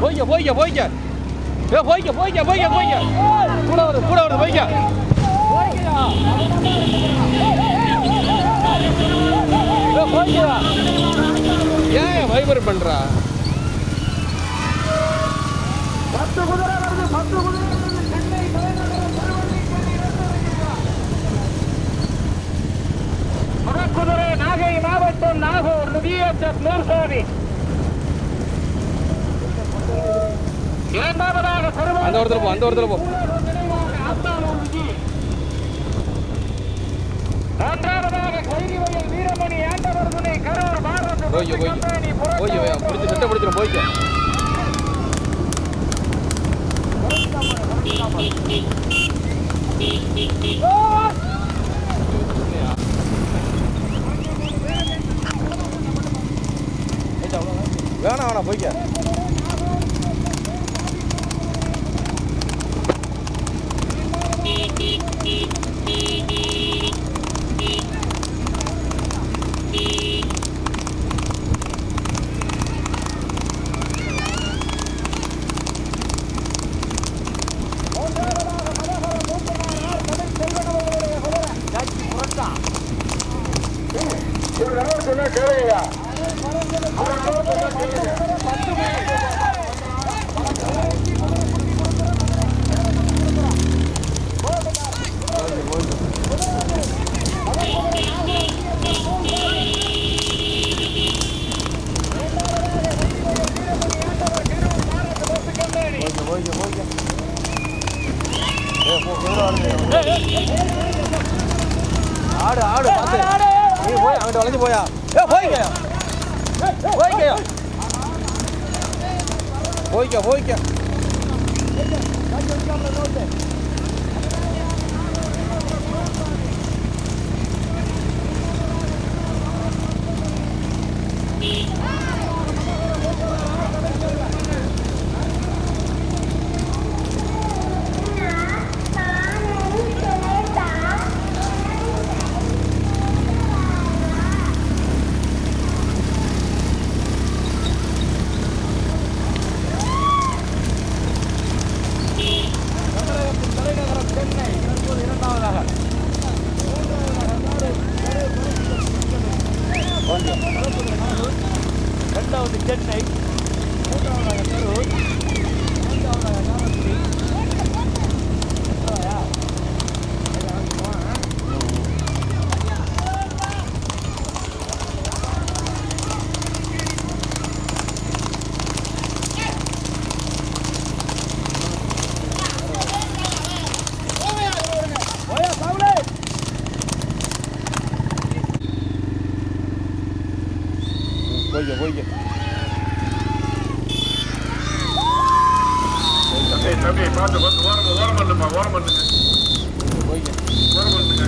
போய்க்க போய்க்க போய்க்க. ஏ போய்க்க போய்க்க போய்க்க போய்க்க. கூட வருது கூட வருது போய்க்கடா. ஏன் வைபர் பண்றா? பத்து குதிரை வருது பத்து குதிரை வருது சென்னை தலைநகரம் திருவல்லிக்கேணி குதிரை நாகை மாவட்டம் நிதியேற்றப் நூர்சாமி இரண்டாவதாக அந்த இடத்துல போ அந்த இடத்துல போ. மூன்றாவதாக கைதிவயல் வீரமணி ஆண்டவர் துணை கரூர் பாரத போய்க்க போய்க்க போய்க்க பிடிச்சி செட்டை பிடிச்சிடும் போய்க்க வேணாம் வேணாம் போய்க்க. போய்க்க ஓகே பார்த்து பார்த்து ஓரம் ஓரம் பண்ணுப்பா ஓரம் பண்ணுங்க போய்க்க ஓரம் பண்ணுங்க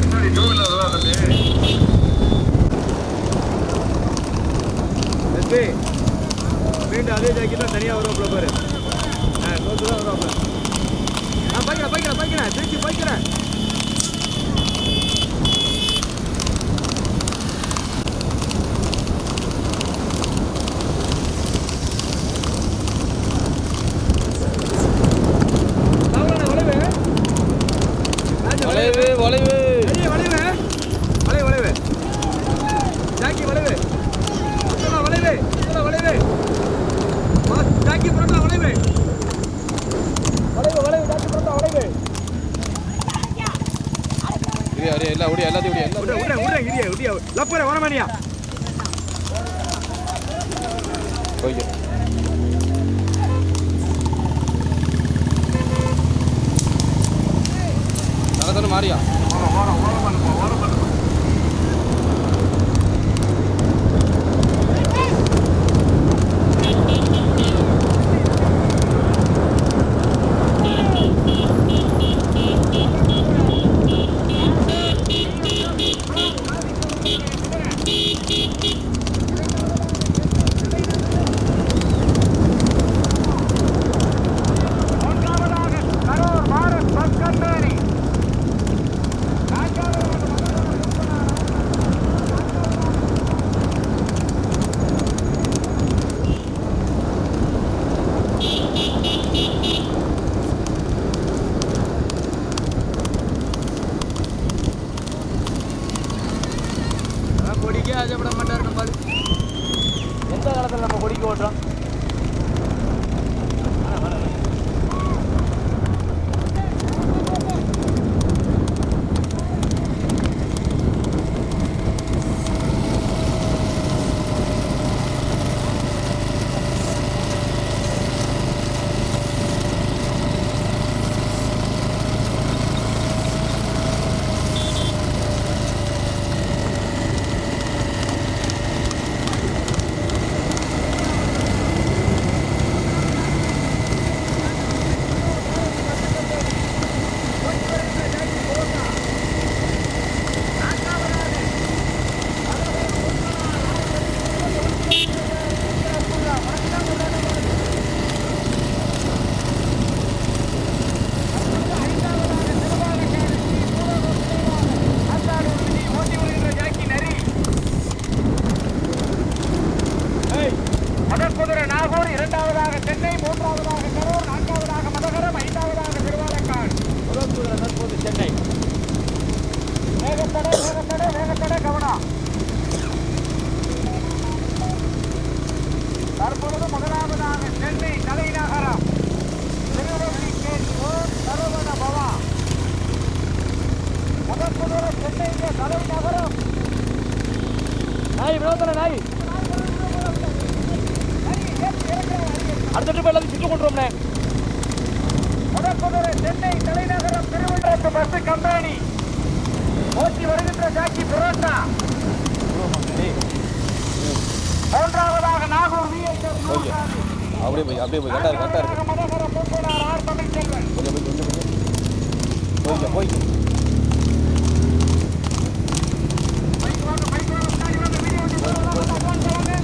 முன்னாடி டூ வீலர் தான் தம்பி? தம்பி மீண்டும் அதே ஜாக்கெட் தான் தனியாக வருவாப்புல பாரு. ஆ நோட்டு தான் வருவாப்புல. நான் பைக்கிறேன் பைக்கிறேன் பைக்கிறேன் திருச்சி பைக்கிறேன் பிளாக் முதற்கொண்டு சென்னை தலைநகரம் திருவள்ளத்து பஸ் கம்பெனி. ஓட்டி வருகின்ற ஜாக்கி புரோட்டா மூன்றாவதாக நாகூர் விஐஎஸ் அப்படியே போய் அப்படியே போய் கரெக்டாக இருக்கு கரெக்டாக இருக்கு. மதகரம் பூப்பனார் ஆர் பன்னீர்செல்வன் கொஞ்சம் கொஞ்சம் கொஞ்சம் போய். போய்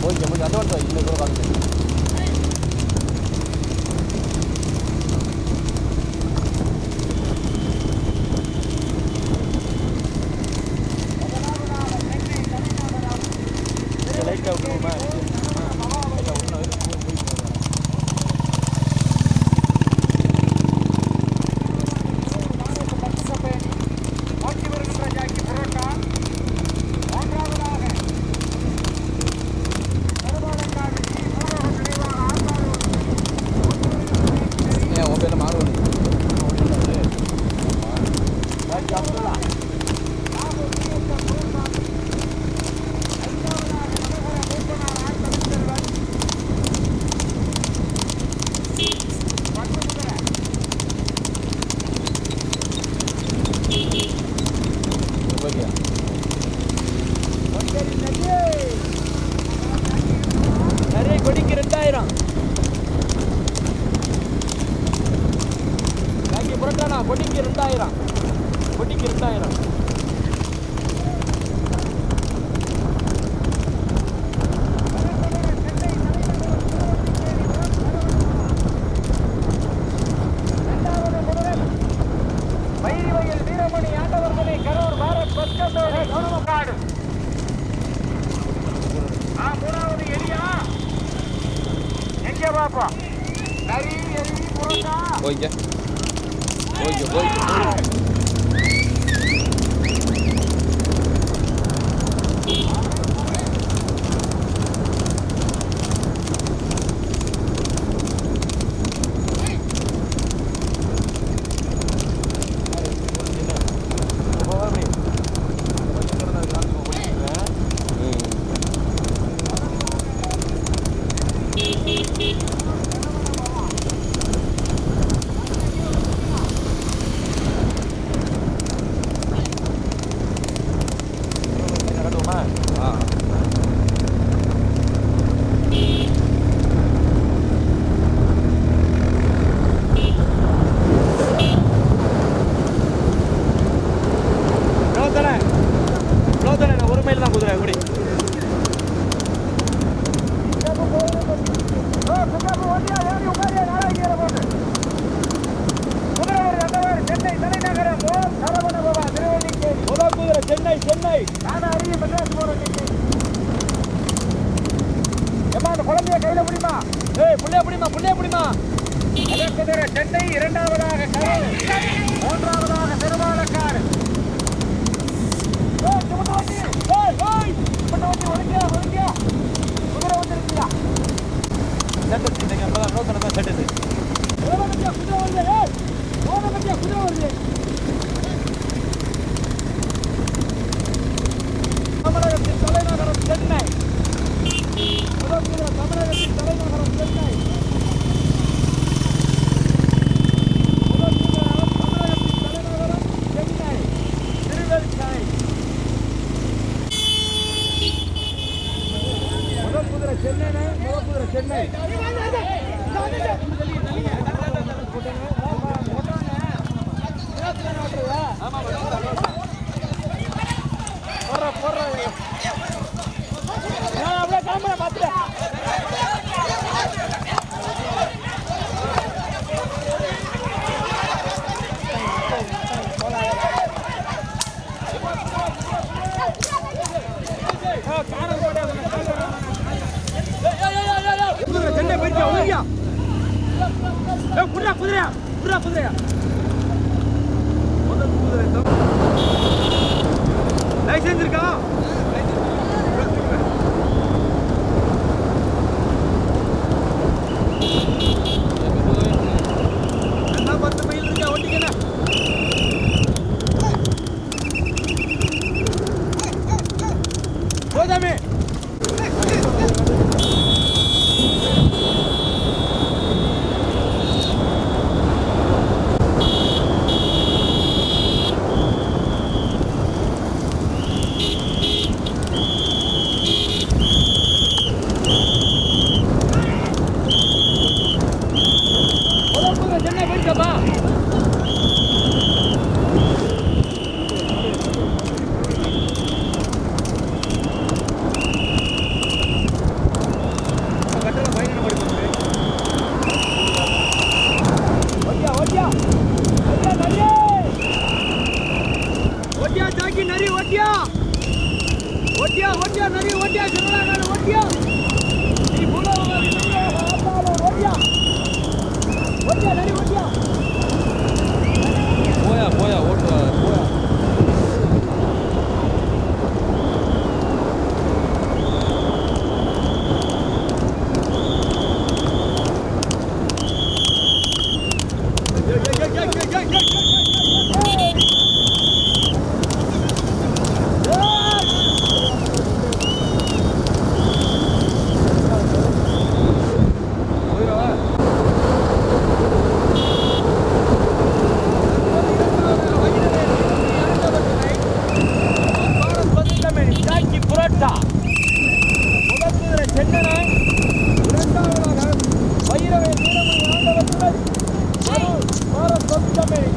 போய். போய் அட்வான்ஸ் இன்னும் கூட காமிச்சு go for a man. Oye. Oye, oye, oye. Chennai Chennai நான் அறிய மெட்ராஸ் போறேன் ஏமா அந்த குழந்தைய கையில பிடிமா ஏய் புள்ளைய பிடிமா புள்ளைய பிடிமா சென்னை இரண்டாவதாக மூன்றாவதாக Sen ಇದೆ bir de ಸೆಟ್ ಇದೆ de sana ben tehdit edeyim. குதிரையா முதல் குதிரை லைசன்ஸ் இருக்கா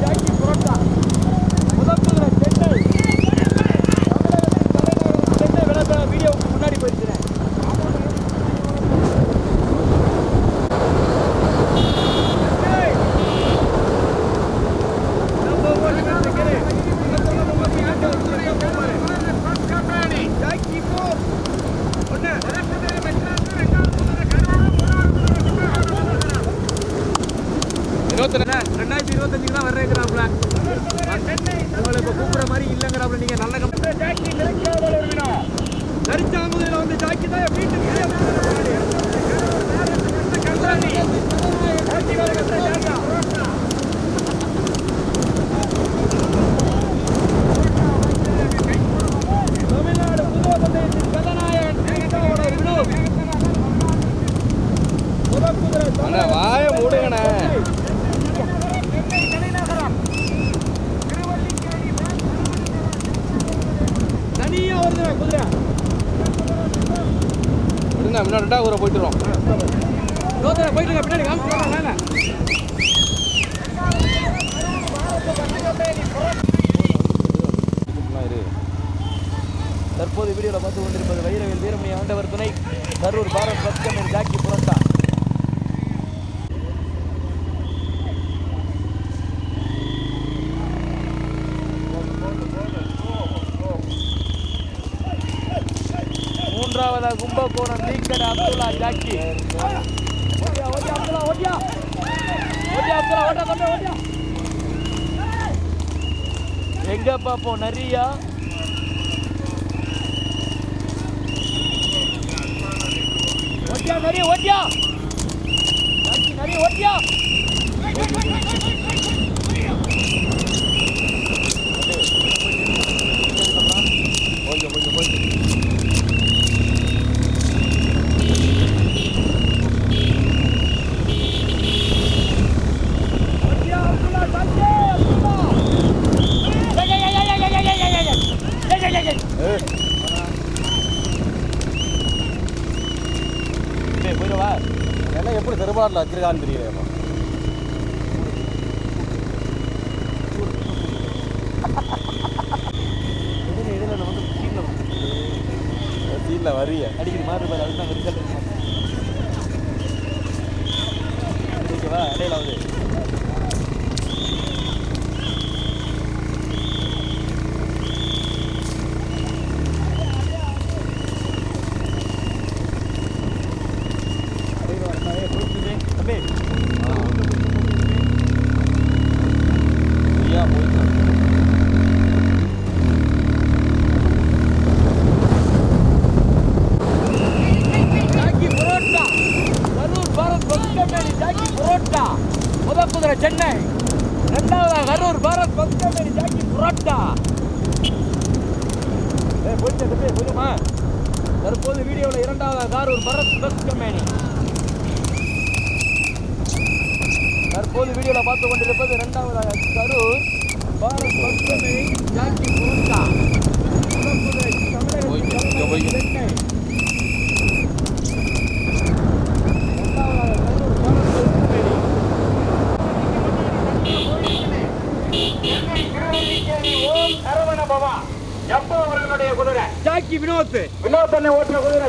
Jackie போயிட்டுருங்க முன்னாடி ஊரை போயிட்டுருவோம் போயிட்டுருங்க பின்னாடி தற்போது வீடியோவில் பார்த்து கொண்டிருப்பது வைரவேல் வீரமணி ஆண்டவர் துணை. கரூர் பாரத் பத்கமன் ஜாக்கி புறம் எங்க பார்ப்போம் நிறையா ஓட்டியா நிறைய ஓட்டியா நிறைய ஓட்டியா போயிடுவா. எல்லாம் எப்படி திருவாரூரில் வச்சிருக்கான்னு தெரியலையப்பா சீனில் வரிய. அடிக்கிற மாதிரி அதுதான் விரிசல் இருக்குவா இடையில வந்து. Parabéns. இருப்பது இரண்டாவதாக கரூர். பாரத் பசுமை ஜாதி பூங்கா. எப்போ அவர்களுடைய குதிரை ஜாக்கி வினோத். வினோத் ஓட்டின குதிரை.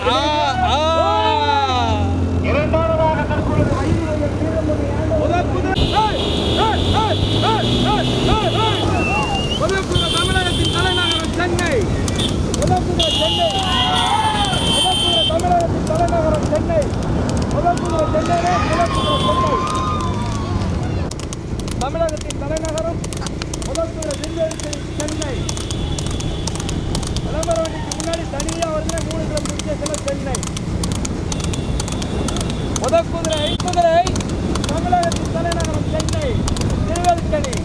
தமிழகத்தின் தலைநகரம் சென்னை சென்னை தமிழகத்தின் தலைநகரம் சென்னை சென்னை தமிழகத்தின் தலைநகரம் முதற்குற வில்வெழுத்து சென்னை விளம்பரவண்டிக்கு முன்னாடி தனியாக வருகிற மூணு கிலோமீட்டர் சென்னை முதற்குதிரை குதிரை. தமிழகத்தின் தலைநகரம் சென்னை திருவல்கனி